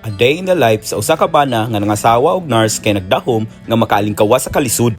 A day in the life sa usa ka bana nga nangasawa og nurse kay nagdahom nga makaalingkawas sa kalisod.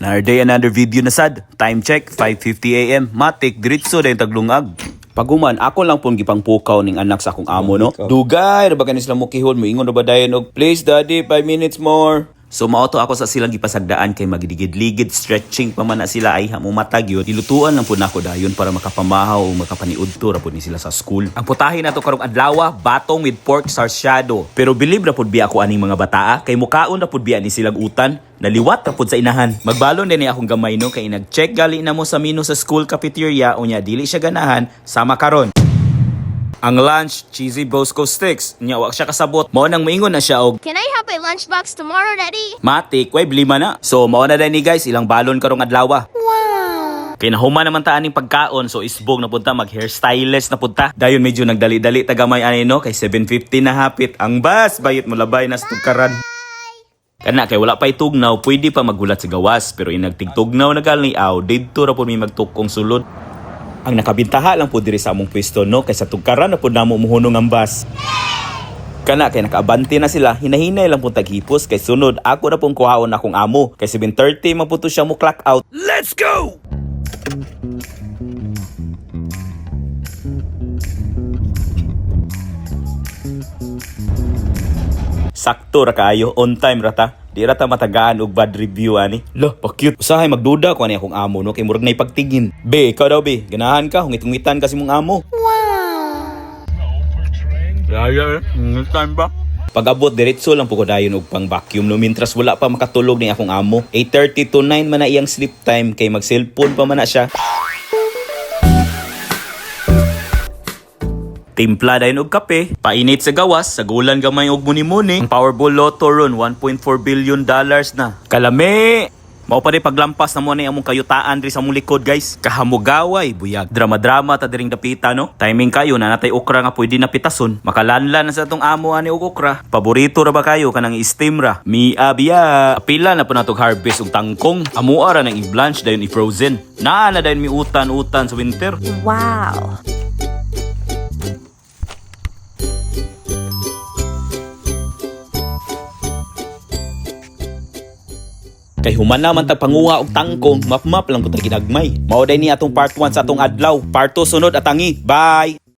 Another day, another video na sad. Time check, 5.50 a.m. Matik, diritso dahil taglungag. Paguman, ako lang pong gipang pukaw ning anak sa akong amo, no? Dugay, na ba kanis lang mo kihon, mo ingon na ba dayon og, please daddy, 5 minutes more. So mauto ako sa silang gipasagdaan kay magligid-ligid stretching pa man sila ay hamumatag yun. Ilutuan lang po na ako dayon para makapamahaw o makapaniudto ra po ni sila sa school. Ang putahin na to karong adlawa, batong with pork sarsyado. Pero believe ra pud biya ako aning mga bataa kay mukaon ra pud biya ni silang utan. Naliwat ra pud sa inahan. Magbalon din ni akong gamay no kay nag-check gali na mo sa menu sa school cafeteria unya dili siya ganahan sama karon. Ang lunch, cheesy Bosco sticks. Nya wa siya kasabot. Mao nang moingon na siya og Can I have a lunchbox tomorrow, Daddy? Matik, way blima na. So, mao na ni guys, ilang balon karong adlaw. Wow. Kay nahuman naman ta aning pagkaon, so isbog na punta, mag hairstylist na punta. Dayon medyo nagdali-dali tagamay ani no, kay 7.50 na hapit. Ang bus, bayit mo labay na sa tugkaran. Kana kay wala pa itugnaw, pwede pa magulat sa gawas, pero inagtigtugnaw na gal ni aw, didto ra po mi magtukong sulod. Ang nakabintaha lang po diri sa among pwesto no, kay sa tugkaran na po namo muhunong ang bus. Kana kay nakaabante na sila, hinahinay lang pong taghipos kay sunod ako na pong kuhaon akong amo kay 7:30 maputo siya mo clock out. Let's go! Sakto ra kaayo, on time ra ta. Di ra ta matagaan og bad review ani. Lo, pa cute. Usahay magduda ko ani akong amo no kay murag nay pagtingin. Be, ikaw daw be, ganahan ka, hungit-hungitan kasi mong amo. Yaya, next time ba? Pag-abot diretso lang po ko dayon og pang vacuum no mintras wala pa makatulog ni akong amo. 8:30 to 9 man na iyang sleep time kay mag cellphone pa man na siya. Timpla dayon og kape, painit sa gawas, sa gulan gamay og muni-muni. Ang Powerball Lotto ron 1.4 billion dollars na. Kalame! Mao pa rin paglampas na mo na among kayutaan diri sa mong likod guys. Kahamugaway, buyag. Drama-drama ta diring dapita no. Timing kayo na natay okra nga pwede napitason. Makalanlan na sa tong amo ani og okra. Paborito ra ba kayo kanang steam ra? Mi abiya. Pila na po natog harvest og tangkong. Amua ra nang i-blanch dayon i-frozen. Naa na dayon mi utan-utan sa winter. Wow. Kay human naman tag panguha og tangkong, map-map lang ko tag ginagmay. Mao day ni atong part 1 sa atong adlaw. Part 2 sunod atangi. Bye.